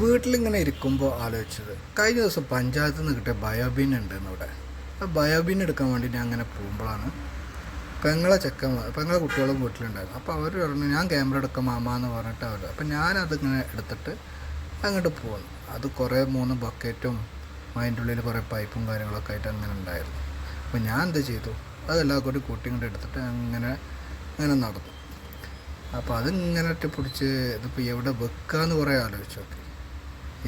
വീട്ടിലിങ്ങനെ ഇരിക്കുമ്പോൾ ആലോചിച്ചത് കഴിഞ്ഞ ദിവസം പഞ്ചായത്തിൽ നിന്ന് കിട്ടിയ ബയോബിൻ ഉണ്ടെന്ന് ഇവിടെ. ആ ബയോബിൻ എടുക്കാൻ വേണ്ടി ഞാൻ അങ്ങനെ പോകുമ്പോഴാണ് പെങ്ങളെ ചെക്കൻ പെങ്ങളെ കുട്ടികളും വീട്ടിലുണ്ടായിരുന്നു അപ്പോൾ അവർ പറഞ്ഞു ഞാൻ ക്യാമറ എടുക്കാം മാമ എന്ന് പറഞ്ഞിട്ട് അവർ അപ്പോൾ ഞാനതിങ്ങനെ എടുത്തിട്ട് അങ്ങോട്ട് പോകുന്നു അത് കുറേ മൂന്ന് ബക്കറ്റും അതിന്റെ ഉള്ളിൽ കുറേ പൈപ്പും കാര്യങ്ങളൊക്കെ ആയിട്ട് അങ്ങനെ ഉണ്ടായിരുന്നു. അപ്പോൾ ഞാൻ എന്ത് ചെയ്തു അതെല്ലാം കൂടി കൂട്ടി എടുത്തിട്ട് അങ്ങനെ അങ്ങനെ നടന്നു. അപ്പോൾ അതിങ്ങനെ ഒറ്റ പിടിച്ച് ഇതിപ്പോൾ എവിടെ വെക്കാമെന്ന് കുറേ ആലോചിച്ചു. നോക്കി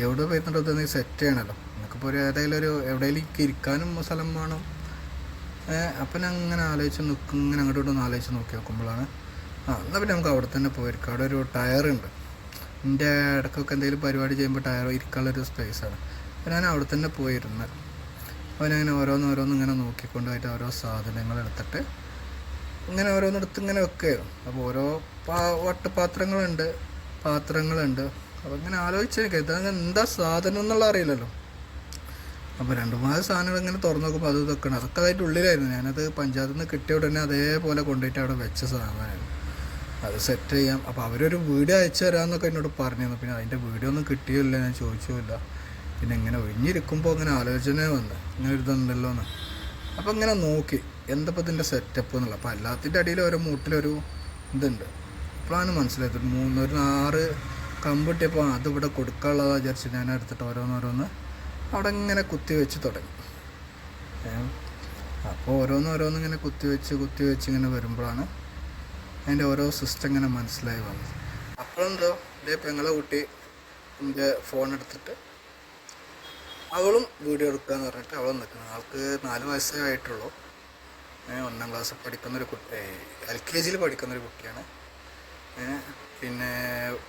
എവിടെ പോയിട്ടുണ്ടോ നീ സെറ്റ് ചെയ്യണമല്ലോ നമുക്കിപ്പോൾ ഒരു ഏതെങ്കിലും ഒരു എവിടെയെങ്കിലും ഇരിക്കാനും സ്ഥലം വേണം. അപ്പം ഞാൻ അങ്ങനെ ആലോചിച്ച് നിൽക്കും ഇങ്ങനെ അങ്ങോട്ടും ഒന്ന് ആലോചിച്ച് നോക്കി നോക്കുമ്പോഴാണ്. ആ എന്നാൽ പിന്നെ നമുക്ക് അവിടെ തന്നെ പോയിരിക്കാം അവിടെ ഒരു ടയറുണ്ട് എന്റെ ഇടയ്ക്കൊക്കെ എന്തെങ്കിലും പരിപാടി ചെയ്യുമ്പോൾ ടയർ ഇരിക്കാനുള്ളൊരു സ്പേസാണ് അപ്പോൾ ഞാൻ അവിടെ തന്നെ പോയിരുന്ന്. അപ്പോൾ ഞാൻ ഇങ്ങനെ ഓരോന്ന് ഓരോന്ന് ഇങ്ങനെ നോക്കിക്കൊണ്ടായിട്ട് ഓരോ സാധനങ്ങൾ എടുത്തിട്ട് ഇങ്ങനെ ഓരോന്നെടുത്ത് ഇങ്ങനെ വെക്കുകയായിരുന്നു. അപ്പോൾ ഓരോ പാ വട്ടപാത്രങ്ങളുണ്ട് പാത്രങ്ങളുണ്ട്. അപ്പോൾ ഇങ്ങനെ ആലോചിച്ചേക്കാം ഇതങ്ങനെ എന്താ സാധനം എന്നുള്ള അറിയില്ലല്ലോ. അപ്പോൾ രണ്ട് മൂന്ന് സാധനങ്ങൾ ഇങ്ങനെ തുറന്നു നോക്കുമ്പോൾ അത് ഉണ്ട് അതൊക്കെ അതായിട്ട് ഉള്ളിലായിരുന്നു. ഞാനത് പഞ്ചായത്തിൽ നിന്ന് കിട്ടിയ ഉടനെ അതേപോലെ കൊണ്ടുപോയിട്ട് അവിടെ വെച്ച സാധനമായിരുന്നു. അത് സെറ്റ് ചെയ്യാം. അപ്പോൾ അവരൊരു വീഡിയോ അയച്ചു തരാമെന്നൊക്കെ എന്നോട് പറഞ്ഞിരുന്നു. പിന്നെ അതിന്റെ വീഡിയോ ഒന്നും കിട്ടിയില്ല. ഞാൻ ചോദിച്ചുമില്ല. പിന്നെ ഇങ്ങനെ ഒഴിഞ്ഞിരിക്കുമ്പോൾ ഇങ്ങനെ ആലോചന വന്ന്. ഇങ്ങനെ ഒരു ഇതുണ്ടല്ലോ എന്ന്. അപ്പോൾ ഇങ്ങനെ നോക്കി. എന്തപ്പോൾ ഇതിന്റെ സെറ്റപ്പ് എന്നുള്ളത്? അപ്പോൾ എല്ലാത്തിന്റെ അടിയിൽ ഓരോ മൂട്ടിലൊരു ഇതുണ്ട്. അപ്പോഴാണ് മനസ്സിലായത് മൂന്നൊരു ആറ് കമ്പിട്ടിയപ്പോൾ അത് ഇവിടെ കൊടുക്കാനുള്ളതാണ് വിചാരിച്ച് ഞാൻ എടുത്തിട്ട് ഓരോന്നോരോന്ന് അവിടെ ഇങ്ങനെ കുത്തി വെച്ച് തുടങ്ങി. അപ്പോൾ ഓരോന്ന് ഓരോന്ന് ഇങ്ങനെ കുത്തി വെച്ച് കുത്തി വെച്ച് ഇങ്ങനെ വരുമ്പോഴാണ് അതിന്റെ ഓരോ സിസ്റ്റം ഇങ്ങനെ മനസ്സിലായി വന്നത്. അപ്പോഴെന്തോ ഇതേ പെങ്ങളെ കുട്ടി എന്റെ ഫോൺ എടുത്തിട്ട് അവളും വീഡിയോ എടുക്കാന്ന് പറഞ്ഞിട്ട് അവളും നിൽക്കുന്നത് ആൾക്ക് നാല് വയസ്സേ ആയിട്ടുള്ളൂ. ഒന്നാം ക്ലാസ് പഠിക്കുന്നൊരു കുട്ടി എൽ കെ ജിയിൽ പഠിക്കുന്നൊരു കുട്ടിയാണ്. പിന്നെ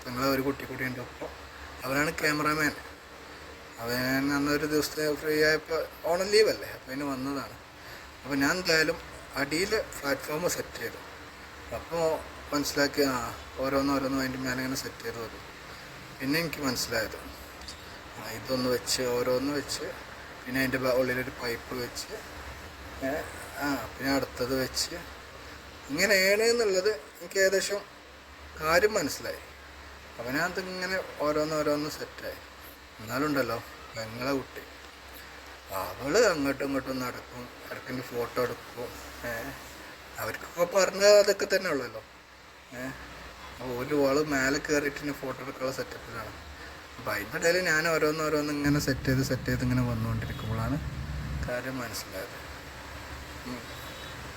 പെങ്ങളെ ഒരു കുട്ടി കൂടി ഉണ്ട്. അപ്പോൾ അവനാണ് ക്യാമറാമാൻ. അവൻ അന്നൊരു ദിവസത്തെ ഫ്രീ ആയപ്പോൾ ഓണം ലീവല്ലേ അപ്പോൾ അതിന് വന്നതാണ്. അപ്പോൾ ഞാൻ എന്തായാലും അടിയിൽ പ്ലാറ്റ്ഫോം സെറ്റ് ചെയ്തു. അപ്പോൾ മനസ്സിലാക്കി ആ ഓരോന്നോരോന്നും അതിന്റെ ഞാനിങ്ങനെ സെറ്റ് ചെയ്ത് വന്നു പിന്നെ എനിക്ക് മനസ്സിലായത് ഇതൊന്ന് വെച്ച് ഓരോന്ന് വെച്ച് പിന്നെ അതിന്റെ ഉള്ളിലൊരു പൈപ്പ് വെച്ച് ആ പിന്നെ അടുത്തത് വെച്ച്. ഇങ്ങനെയാണ് എന്നുള്ളത് എനിക്ക് ഏകദേശം കാര്യം മനസ്സിലായി. അപ്പം ഇങ്ങനെ ഓരോന്നോരോന്ന് സെറ്റായി എന്നാലുണ്ടല്ലോ പെങ്ങളെ കുട്ടി. അവൾ അങ്ങോട്ടും ഇങ്ങോട്ടും നടക്കും ഇടയ്ക്കിന്റെ ഫോട്ടോ എടുക്കും അവർക്കൊക്കെ പറഞ്ഞത് അതൊക്കെ തന്നെ ഉള്ളല്ലോ ഏഹ് ഒരു ഓൾ മേലെ കയറിയിട്ട് ഫോട്ടോ എടുക്കാനുള്ള സെറ്റപ്പിലാണ് അപ്പോൾ അതിന്റെ ഇടയിൽ ഞാൻ ഓരോന്നോരോന്ന് ഇങ്ങനെ സെറ്റ് ചെയ്ത് സെറ്റ് ചെയ്ത് ഇങ്ങനെ വന്നുകൊണ്ടിരിക്കുമ്പോഴാണ് കാര്യം മനസ്സിലായത്.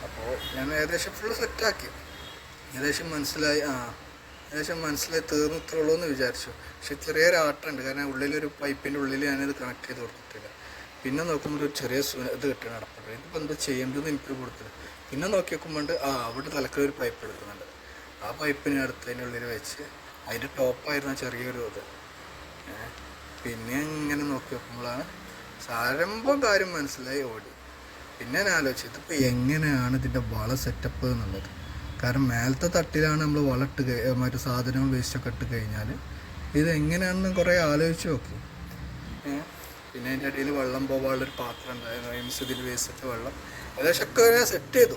അപ്പോൾ ഞാൻ ഏകദേശം ഫുള്ള് സെറ്റാക്കി ഏകദേശം മനസ്സിലായി ആ. ഏകദേശം മനസ്സിൽ തീർന്നിട്ടുള്ളൂ എന്ന് വിചാരിച്ചു. പക്ഷെ ചെറിയൊരു ആട്ടുണ്ട് കാരണം ഉള്ളിലൊരു പൈപ്പിന്റെ ഉള്ളിൽ ഞാനത് കണക്ട് ചെയ്ത് കൊടുത്തിട്ടില്ല. പിന്നെ നോക്കുമ്പോൾ ഒരു ചെറിയ ഇത് കിട്ടണം അടപ്പുണ്ട് ഇതിപ്പോൾ എന്താ ചെയ്യേണ്ടതെന്ന് എനിക്ക് കൊടുത്തില്ല. പിന്നെ നോക്കി നോക്കുമ്പോൾ ആ അവിടെ തലക്കൊരു ഒരു പൈപ്പ് എടുക്കുന്നുണ്ട്. ആ പൈപ്പിനെ അടുത്തതിന്റെ ഉള്ളിൽ വെച്ച് അതിന്റെ ടോപ്പായിരുന്ന ചെറിയൊരു ഇത്. പിന്നെ ഇങ്ങനെ നോക്കി നോക്കുമ്പോഴാണ് സാരംഭം കാര്യം മനസ്സിലായി ഓടി. പിന്നെ ഞാൻ ആലോചിച്ചു ഇതിപ്പോൾ എങ്ങനെയാണ് ഇതിന്റെ വള സെറ്റപ്പ് എന്നുള്ളത്? കാരണം മേലത്തെ തട്ടിലാണ് നമ്മൾ വളട്ട് മറ്റു സാധനങ്ങൾ വേസ്റ്റൊക്കെ ഇട്ട് കഴിഞ്ഞാൽ ഇത് എങ്ങനെയാണെന്ന് കുറേ ആലോചിച്ച് നോക്കി. പിന്നെ അതിന്റെ ഇടയിൽ വെള്ളം പോകാനുള്ളൊരു പാത്രം ഉണ്ടായിരുന്നു. എംസ് ഇതിൽ വേസ്റ്റ് വെള്ളം. ഏകദേശം ഒക്കെ സെറ്റ് ചെയ്തു.